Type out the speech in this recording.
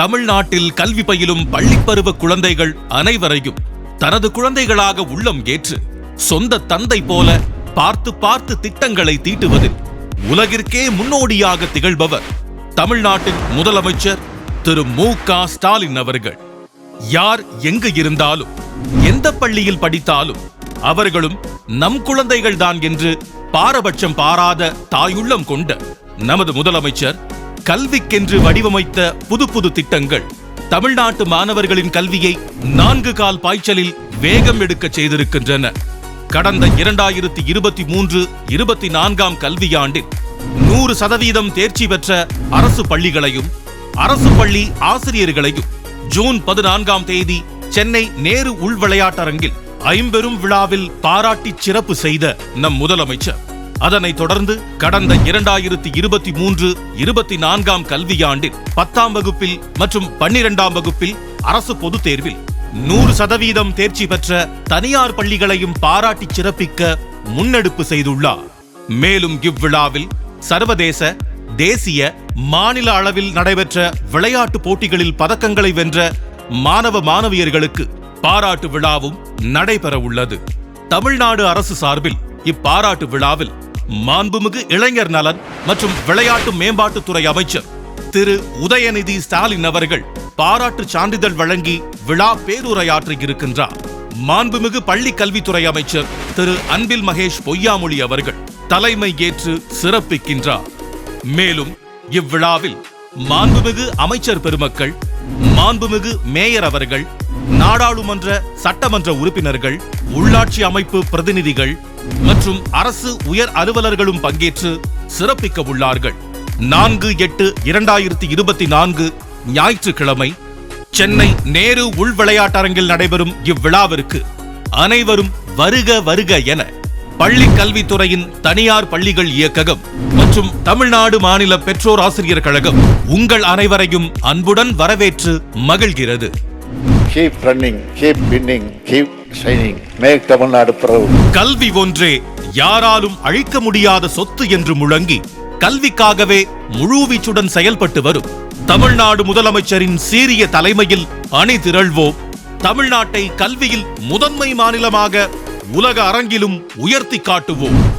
தமிழ்நாட்டில் கல்வி பயிலும் பள்ளிப்பருவ குழந்தைகள் அனைவரையும் தனது குழந்தைகளாக உள்ளம் ஏற்று சொந்த தந்தை போல பார்த்து பார்த்து திட்டங்களை தீட்டுவதில் உலகிற்கே முன்னோடியாக திகழ்பவர் தமிழ்நாட்டின் முதலமைச்சர் திரு மு க ஸ்டாலின் அவர்கள். யார் எங்கு இருந்தாலும் எந்த பள்ளியில் படித்தாலும் அவர்களும் நம் குழந்தைகள்தான் என்று பாரபட்சம் பாராத தாயுள்ளம் கொண்ட நமது முதலமைச்சர் கல்விக்கென்று வடிவமைத்த புது புது திட்டங்கள். தமிழ்நாட்டு மாணவர்களின் கல்வியை நான்கு கால் பாய்ச்சலில் வேகம் எடுக்க செய்திருக்கின்றன. கடந்த இரண்டாயிரத்தி இருபத்தி மூன்று இருபத்தி நான்காம் கல்வியாண்டில் நூறு சதவீதம் தேர்ச்சி பெற்ற அரசு பள்ளிகளையும் அரசு பள்ளி ஆசிரியர்களையும் ஜூன் பதினான்காம் தேதி சென்னை நேரு உள் விளையாட்டரங்கில் ஐம்பெரும் விழாவில் பாராட்டி சிறப்பு செய்த நம் முதலமைச்சர். அதனைத் தொடர்ந்து கடந்த இரண்டாயிரத்தி இருபத்தி மூன்று இருபத்தி நான்காம் கல்வியாண்டில் பத்தாம் வகுப்பில் மற்றும் பன்னிரெண்டாம் வகுப்பில் அரசு பொதுத் தேர்வில் நூறு சதவீதம் தேர்ச்சி பெற்ற தனியார் பள்ளிகளையும் பாராட்டி சிறப்பிக்க முன்னெடுப்பு செய்துள்ளார். மேலும் இவ்விழாவில் சர்வதேச தேசிய மாநில அளவில் நடைபெற்ற விளையாட்டு போட்டிகளில் பதக்கங்களை வென்ற மாணவ மாணவியர்களுக்கு பாராட்டு விழாவும் நடைபெற உள்ளது தமிழ்நாடு அரசு சார்பில் இப்பாராட்டு விழாவில் மாண்புமிகு இளைஞர் நலன் மற்றும் விளையாட்டு மேம்பாட்டுத்துறை அமைச்சர் திரு. உதயநிதி ஸ்டாலின் அவர்கள் பாராட்டு சான்றிதழ் வழங்கி விழா பேருரையாற்ற இருக்கின்றார் மாண்புமிகு பள்ளி கல்வித்துறை அமைச்சர் திரு. அன்பில் மகேஷ் பொய்யாமொழி அவர்கள் தலைமை ஏற்று சிறப்பிக்கின்றார். மேலும் இவ்விழாவில் மாண்புமிகு அமைச்சர் பெருமக்கள் மாண்புமிகு மேயர் அவர்கள் நாடாளுமன்ற சட்டமன்ற உறுப்பினர்கள் உள்ளாட்சி அமைப்பு பிரதிநிதிகள் மற்றும் அரசு உயர் அலுவலர்களும் பங்கேற்று சிறப்பிக்க உள்ளார்கள் நான்கு எட்டு இரண்டாயிரத்தி இருபத்தி நான்கு ஞாயிற்றுக்கிழமை சென்னை நேரு உள் விளையாட்டரங்கில் நடைபெறும் இவ்விழாவிற்கு அனைவரும் வருக வருக என பள்ளி கல்வித்துறையின் தனியார் பள்ளிகள் இயக்ககம் மற்றும் தமிழ்நாடு மாநில பெற்றோர் ஆசிரியர் கழகம் உங்கள் அனைவரையும் அன்புடன் வரவேற்று மகிழ்கிறது. Keep running keep winning keep shining make Tamil Nadu Nadu கல்வி ஒன்றே யாராலும் அழிக்க முடியாத சொத்து என்று முழங்கி கல்விக்காகவே முழுவீச்சுடன் செயல்பட்டு வரும். தமிழ்நாடு முதலமைச்சரின் சீரிய தலைமையில் அணி திரள்வோம் தமிழ்நாட்டை கல்வியில் முதன்மை மாநிலமாக உலக அரங்கிலும் உயர்த்தி காட்டுவோம்.